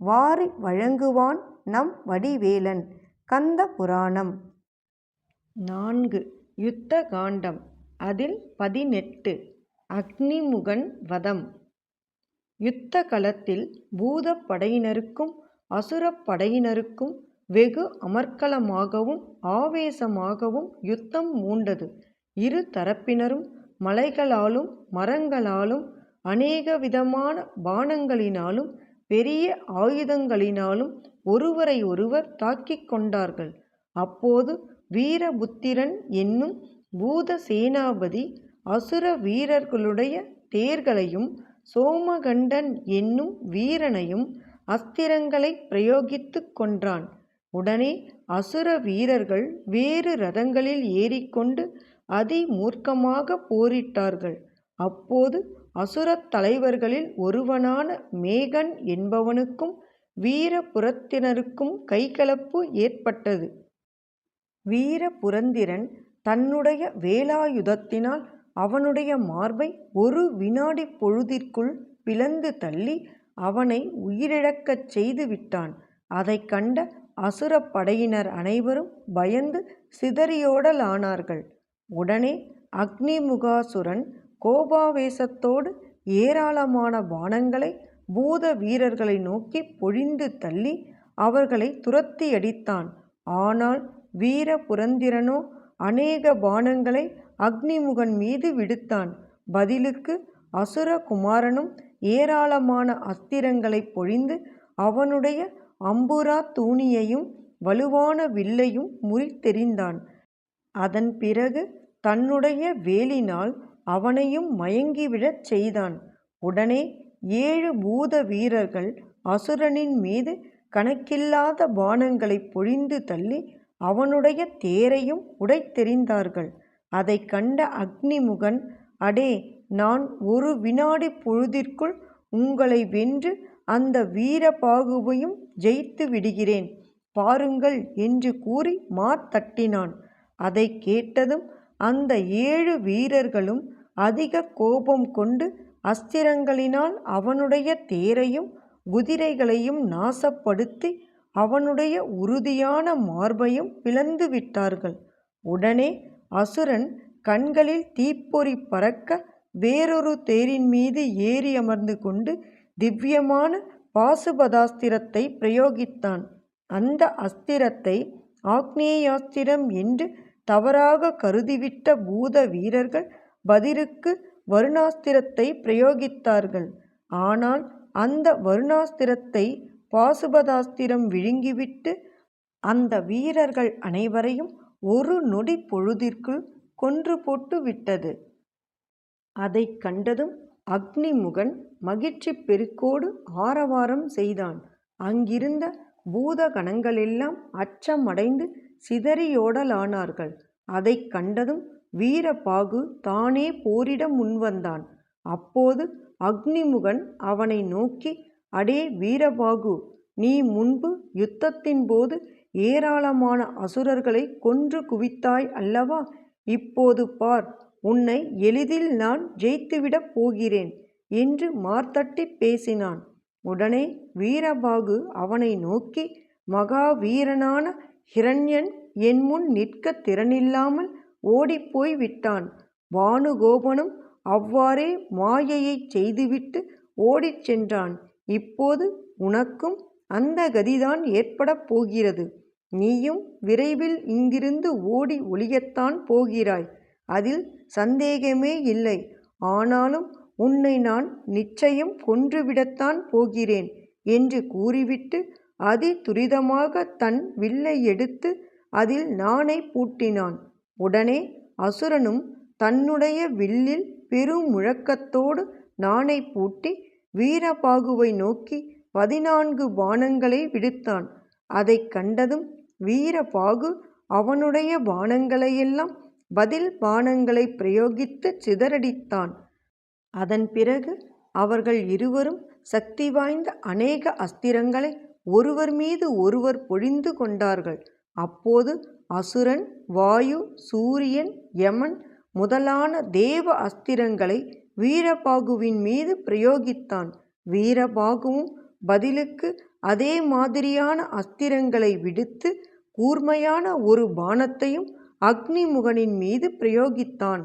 வாரி வழங்குவான் நம் வடிவேலன். கந்த புராணம். நான்கு. யுத்த காண்டம். அதில் பதினெட்டு. அக்னிமுகன் வதம். யுத்த களத்தில் பூதப் படையினருக்கும் அசுரப் படையினருக்கும் வெகு அமர்க்கலமாகவும் ஆவேசமாகவும் யுத்தம் மூண்டது. இரு தரப்பினரும் மலைகளாலும் மரங்களாலும் அநேக விதமான பானங்களினாலும் பெரிய ஆயுதங்களினாலும் ஒருவரை ஒருவர் தாக்கிக் கொண்டார்கள். அப்போது வீரபுத்திரன் என்னும் பூத சேனாபதி அசுர வீரர்களுடைய தேர்களையும் சோமகண்டன் என்னும் வீரனையும் அஸ்திரங்களை பிரயோகித்துக் கொன்றான். உடனே அசுர வீரர்கள் வேறு ரதங்களில் ஏறிக்கொண்டு அதிமூர்க்கமாக போரிட்டார்கள். அப்போது அசுரத் தலைவர்களில் ஒருவனான மேகன் என்பவனுக்கும் வீரபுரத்தினருக்கும் கைகலப்பு ஏற்பட்டது. வீரபுரந்திரன் தன்னுடைய வேலாயுதத்தினால் அவனுடைய மார்பை ஒரு வினாடி பொழுதிற்குள் பிளந்து தள்ளி அவனை உயிரிழக்கச் செய்து விட்டான். அதைக் கண்ட அசுரப் படையினர் அனைவரும் பயந்து சிதறியோடலானார்கள். உடனே அக்னிமுகாசுரன் கோபாவேசத்தோடு ஏராளமான பானங்களை பூத வீரர்களை நோக்கி பொழிந்து தள்ளி அவர்களை துரத்தியடித்தான் ஆனால் வீரபுரந்திரனோ அநேக பானங்களை அக்னிமுகன் மீது விடுத்தான். பதிலுக்கு அசுர குமாரனும் ஏராளமான அஸ்திரங்களைப் பொழிந்து அவனுடைய அம்புரா தூணியையும் வலுவான வில்லையும் முறித்தெறிந்தான். அதன் பிறகு தன்னுடைய வேலினால் அவனையும் மயங்கிவிழச் செய்தான். உடனே ஏழு பூத வீரர்கள் அசுரனின் மீது கணக்கில்லாத பானங்களை பொழிந்து தள்ளி அவனுடைய தேரையும் உடைத்தெறிந்தார்கள். அதை கண்ட அக்னிமுகன் அடே நான் ஒரு வினாடி பொழுதிற்குள் உங்களை வென்று அந்த வீரபாகுவையும் ஜெயித்து விடுகிறேன். பாருங்கள் என்று கூறி மாத்தட்டினான் அதை கேட்டதும் அந்த ஏழு வீரர்களும் அதிக கோபம் கொண்டு அஸ்திரங்களினால் அவனுடைய தேரையும் குதிரைகளையும் நாசப்படுத்தி அவனுடைய உறுதியான மார்பையும் பிளந்து விட்டார்கள். உடனே அசுரன் கண்களில் தீப்பொறி பறக்க வேறொரு தேரின் மீது ஏறி அமர்ந்து கொண்டு திவ்யமான பாசுபதாஸ்திரத்தை பிரயோகித்தான். அந்த அஸ்திரத்தை ஆக்னேயாஸ்திரம் என்று தவறாக கருதிவிட்ட பூத வீரர்கள் பதிலுக்கு வருணாஸ்திரத்தை பிரயோகித்தார்கள். ஆனால் அந்த வருணாஸ்திரத்தை பாசுபதாஸ்திரம் விழுங்கிவிட்டு அந்த வீரர்கள் அனைவரையும் ஒரு நொடி பொழுதிற்குள் கொன்று போட்டு விட்டது. அதைக் கண்டதும் அக்னிமுகன் மகிழ்ச்சி பெருக்கோடு ஆரவாரம் செய்தான். அங்கிருந்த பூதகணங்களெல்லாம் அச்சமடைந்து சிதறியோடலானார்கள். அதைக் கண்டதும் வீரபாகு தானே போரிட முன்வந்தான். அப்போது அக்னிமுகன் அவனை நோக்கி அடே வீரபாகு நீ முன்பு யுத்தத்தின் போது ஏராளமான அசுரர்களை கொன்று குவித்தாய் அல்லவா? இப்போது பார் உன்னை எளிதில் நான் ஜெயித்துவிடப் போகிறேன் என்று மார்த்தட்டிப் பேசினான். உடனே வீரபாகு அவனை நோக்கி மகாவீரனான ஹிரண்யன் என் முன் நிற்கத் திறனில்லாமல் ஓடிப்போய் விட்டான். பானுகோபனும் அவ்வாறே மாயையைச் செய்துவிட்டு ஓடிச் சென்றான். இப்போது உனக்கும் அந்த கதிதான் ஏற்படப் போகிறது. நீயும் விரைவில் இங்கிருந்து ஓடி ஒளியத்தான் போகிறாய். அதில் சந்தேகமே இல்லை. ஆனாலும் உன்னை நான் நிச்சயம் கொன்றுவிடத்தான் போகிறேன் என்று கூறிவிட்டு அதி துரிதமாக தன் வில்லை எடுத்து அதில் நாணை பூட்டினான். உடனே அசுரனும் தன்னுடைய வில்லில் பெருமுழக்கத்தோடு நாணை பூட்டி வீரபாகுவை நோக்கி பதினான்கு பானங்களை விடுத்தான். அதைக் கண்டதும் வீரபாகு அவனுடைய பானங்களையெல்லாம் பதில் பானங்களை பிரயோகித்துச் சிதறடித்தான். அதன் பிறகு அவர்கள் இருவரும் சக்தி வாய்ந்த அநேக அஸ்திரங்களை ஒருவர் மீது ஒருவர் பொழிந்து கொண்டார்கள். அப்போது அசுரன் வாயு சூரியன் யமன் முதலான தேவ அஸ்திரங்களை வீரபாகுவின் மீது பிரயோகித்தான். வீரபாகுவும் பதிலுக்கு அதே மாதிரியான அஸ்திரங்களை விடுத்து கூர்மையான ஒரு பானத்தையும் அக்னிமுகனின் மீது பிரயோகித்தான்.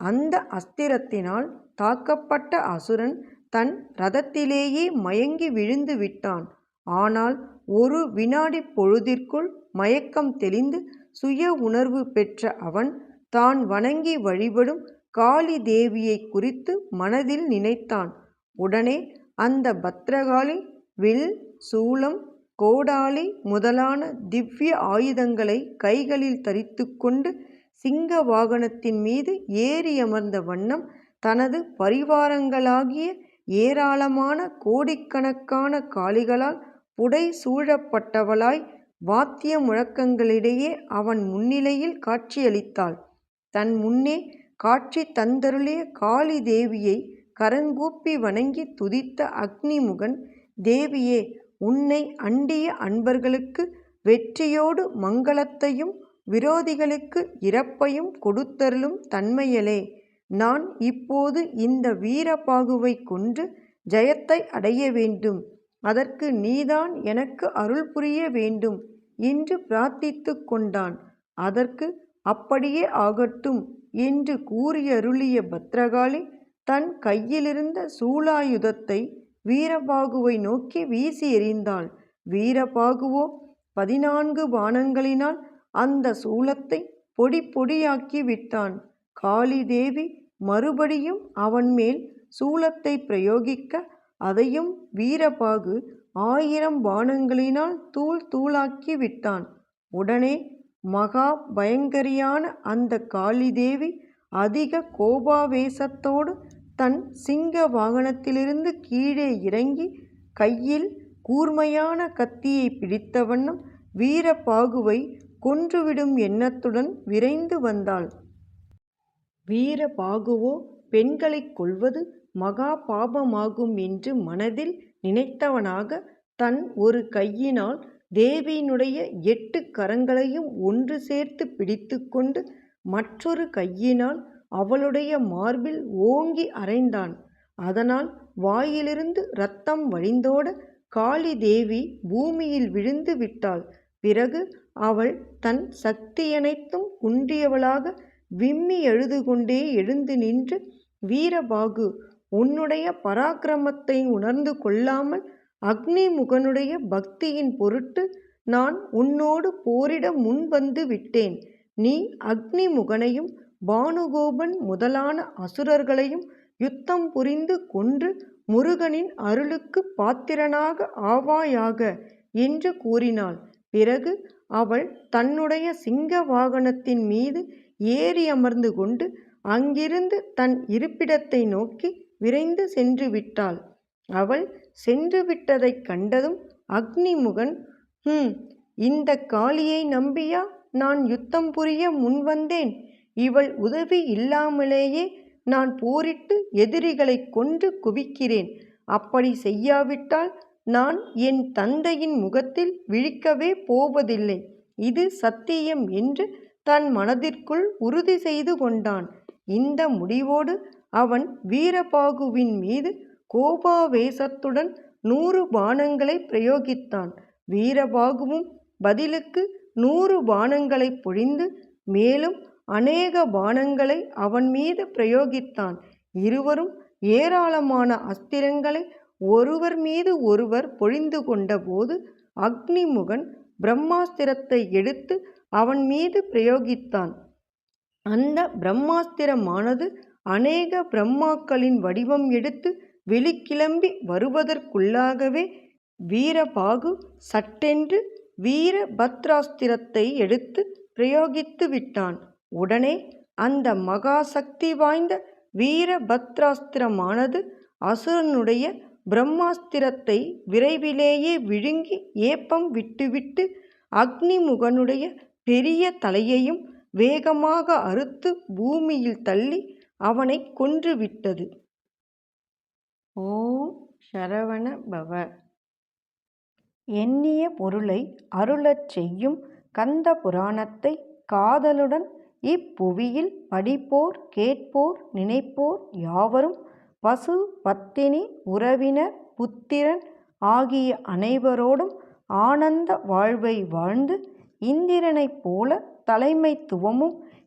அந்த அஸ்திரத்தினால் தாக்கப்பட்ட அசுரன் தன் ரதத்திலேயே மயங்கி விழுந்து விட்டான். ஆனால் ஒரு வினாடி பொழுதிற்குள் மயக்கம் தெளிந்து சுய உணர்வு பெற்ற அவன் தான் வணங்கி வழிபடும் காளி தேவியை குறித்து மனதில் நினைத்தான். உடனே அந்த பத்ரகாளி வில் சூலம் கோடாலி முதலான திவ்ய ஆயுதங்களை கைகளில் தரித்துக்கொண்டு சிங்க வாகனத்தின் மீது ஏறியமர்ந்த வண்ணம் தனது பரிவாரங்களாகிய ஏராளமான கோடிக்கணக்கான காளிகளால் புடை சூழப்பட்டவளாய் வாத்திய முழக்கங்களிடையே அவன் முன்னிலையில் காட்சியளித்தாள். தன் முன்னே காட்சி தந்தருளிய காளி தேவியைக் கரங்கூப்பி வணங்கித் துதித்த அக்னிமுகன் தேவியே உன்னை அண்டிய அன்பர்களுக்கு வெற்றியோடு மங்களத்தையும் விரோதிகளுக்கு இறப்பையும் கொடுத்தருளும் தன்மையளே நான் இப்போது இந்த வீரபாகுவைக் கொன்று ஜெயத்தை அடைய வேண்டும். அதற்கு நீதான் எனக்கு அருள் புரிய வேண்டும் என்று பிரார்த்தித்து கொண்டான். அதற்கு அப்படியே ஆகட்டும் என்று கூறியருளிய பத்ரகாளி தன் கையிலிருந்த சூலாயுதத்தை வீரபாகுவை நோக்கி வீசி எறிந்தாள். வீரபாகுவோ பதினான்கு பானங்களினால் அந்த சூலத்தை பொடி பொடியாக்கி விட்டான். காளி தேவி மறுபடியும் அவன்மேல் சூலத்தைப் பிரயோகிக்க அதையும் வீரபாகு ஆயிரம் பாணங்களினால் தூள் தூளாக்கி விட்டான். உடனே மகா பயங்கரியான அந்த காளிதேவி அதிக கோபாவேசத்தோடு தன் சிங்க வாகனத்திலிருந்து கீழே இறங்கி கையில் கூர்மையான கத்தியைப் பிடித்த வண்ணம் வீரபாகுவை கொன்றுவிடும் எண்ணத்துடன் விரைந்து வந்தாள். வீரபாகுவோ பெண்களைக் கொல்வது மகா பாபமாகும் என்று மனதில் நினைத்தவனாக தன் ஒரு கையினால் தேவியினுடைய எட்டு கரங்களையும் ஒன்று சேர்த்து பிடித்துக்கொண்டு மற்றொரு கையினால் அவளுடைய மார்பில் ஓங்கி அறைந்தான். அதனால் வாயிலிருந்து ரத்தம் வழிந்தோட காளி தேவி பூமியில் விழுந்து விட்டாள். பிறகு அவள் தன் சக்தியனைத்தும் குன்றியவளாக விம்மி அழுதுகொண்டே எழுந்து நின்று வீரபாகு உன்னுடைய பராக்கிரமத்தை உணர்ந்து கொள்ளாமல் அக்னிமுகனுடைய பக்தியின் பொருட்டு நான் உன்னோடு போரிட முன் வந்து விட்டேன். நீ அக்னிமுகனையும் பானுகோபன் முதலான அசுரர்களையும் யுத்தம் புரிந்து கொன்று முருகனின் அருளுக்குப் பாத்திரனாக ஆவாயாக என்று கூறினாள். பிறகு அவள் தன்னுடைய சிங்க வாகனத்தின் மீது ஏறி அமர்ந்து கொண்டு அங்கிருந்து தன் இருப்பிடத்தை நோக்கி விரைந்து சென்று விட்டாள். அவள் சென்று விட்டதைக் கண்டதும் அக்னிமுகன் ஹம் இந்த காளியை நம்பியா நான் யுத்தம் புரிய முன் வந்தேன். இவள் உதவி இல்லாமலேயே நான் போரிட்டு எதிரிகளைக் கொன்று குவிக்கிறேன். அப்படி செய்யாவிட்டால் நான் என் தந்தையின் முகத்தில் விழிக்கவே போவதில்லை. இது சத்தியம் என்று தன் மனதிற்குள் உறுதி செய்து கொண்டான். இந்த முடிவோடு அவன் வீரபாகுவின் மீது கோபாவேசத்துடன் நூறு பானங்களை பிரயோகித்தான். வீரபாகுவும் பதிலுக்கு நூறு பானங்களை பொழிந்து மேலும் அநேக பானங்களை அவன் மீது பிரயோகித்தான். இருவரும் ஏராளமான அஸ்திரங்களை ஒருவர் மீது ஒருவர் பொழிந்து கொண்டபோது அக்னிமுகன் பிரம்மாஸ்திரத்தை எடுத்து அவன் மீது பிரயோகித்தான். அந்த பிரம்மாஸ்திரமானது அநேக பிரம்மாக்களின் வடிவம் எடுத்து வெளிக்கிளம்பி வருவதற்குள்ளாகவே வீரபாகு சட்டென்று வீரபத்ராஸ்திரத்தை எடுத்து பிரயோகித்து விட்டான். உடனே அந்த மகா சக்தி வாய்ந்த வீரபத்ராஸ்திரமானது அசுரனுடைய பிரம்மாஸ்திரத்தை விரைவிலேயே விழுங்கி ஏப்பம் விட்டுவிட்டு அக்னிமுகனுடைய பெரிய தலையையும் வேகமாக அறுத்து பூமியில் தள்ளி அவனைக் கொன்றுவிட்டது. ஓம் சரவண பவ. எண்ணிய பொருளை அருளச் செய்யும் கந்த புராணத்தை காதலுடன் இப்புவியில் படிப்போர் கேட்போர் நினைப்போர் யாவரும் பசு பத்தினி உறவினர் புத்திரன் ஆகிய அனைவரோடும் ஆனந்த வாழ்வை வாழ்ந்து இந்திரனைப் போல தலைமைத்துவமும்